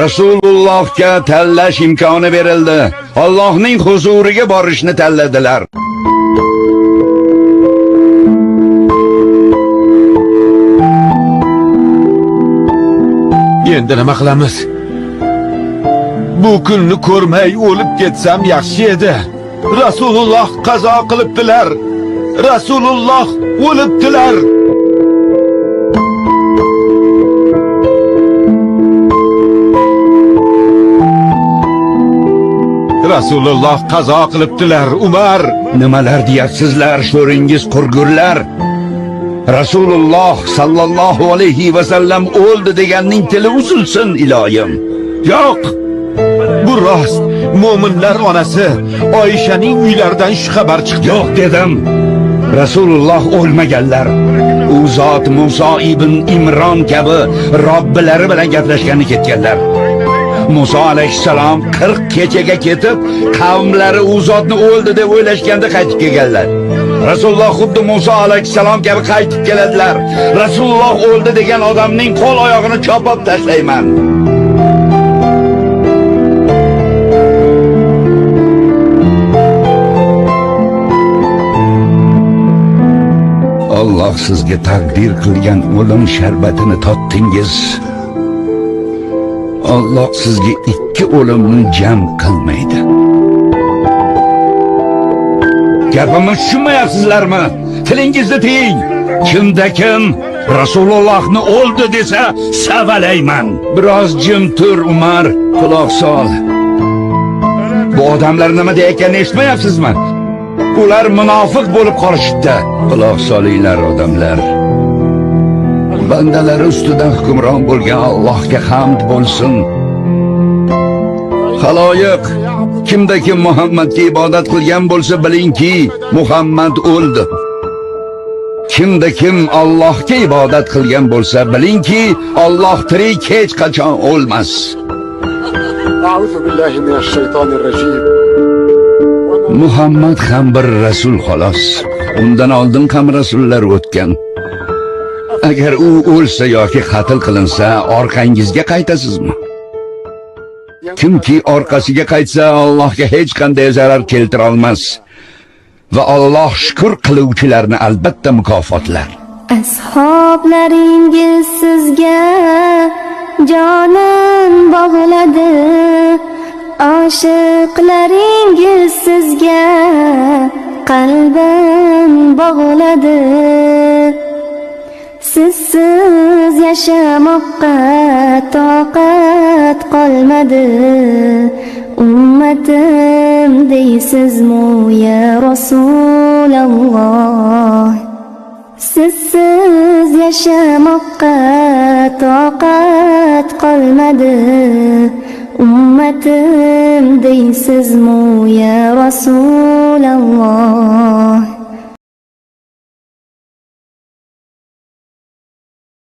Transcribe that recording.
Rasulullohga tanlash imkoni berildi. Allohning huzuriga borishni tanladilar. Endi nima qilamiz? Bu kunni ko'rmay o'lib ketsam yaxshi edi. Rasululloh qazo qilibdilar. Rasululloh o'libdilar. Rasululloh qazo qilibdilar, Umar. Nimalar deyapsizlar, sho'ringiz qurgurlar? Rasululloh sallallohu alayhi va sallam o'ldi deganning tili uzilsin iloyim. Yo'q, Bu rost. Mo'minlar onasi Oyshaning uylaridan shu xabar chiqdi. yo'q dedim. Rasululloh o'lmaganlar. U zot Muso ibn Imron kabi Robbilari bilan gaplashgani ketganlar. Muso alayhissalom 40 kechaga ketib, qavmlari u zotni o'ldi deb o'ylashganda qaytib kelganlar. Rasululloh xuddi Muso alayhissalom kabi qaytib keladilar. Rasululloh o'ldi degan odamning qo'l oyog'ini chopib tashlayman. Alloh sizga taqdir qilgan o'lim sharbatini totdingiz. Alloh sizga ikki o'limni jam qilmaydi. Gapimni tushunmayapsizlarmi? Tilingizni tiying. Kimda kim Rasulullohni o'ldi desa, savalayman. Biroz jim tur Umar, quloq sol. Bu odamlar nima deyayotganini eshitmayapsizmi? Ular munofiq bo'lib qolishibdi. Quloq solinglar odamlar. bandalari ustidan hukmron bo'lgan Allohga hamd bo'lsin. Xaloyiq kimda kim Muhammadga ibodat qilgan bo'lsa bilingki, Muhammad o'ldi. Kimda kim Allohga ibodat qilgan bo'lsa bilingki, Alloh tirik hech qachon o'lmas. Billahi minash shaytonir. Muhammad ham bir rasul xolos. Undan oldin ham rasullar o'tgan. Agar u o'lsa yoki qatl qilinsa, orqangizga qaytasizmi? Kimki orqasiga qaytsa, Allohga hech qanday zarar keltira olmas. Va Alloh shukr qiluvchilarni albatta mukofotlar. Ashoblaringiz sizga jonan bog'ladi Oshiqlaringiz sizga qalban bog'ladi شمقات عقات قل مد أمتم ديس زمو يا رسول الله. سسز يا شمقات عقات قل مد أمتم ديس زمو يا رسول الله.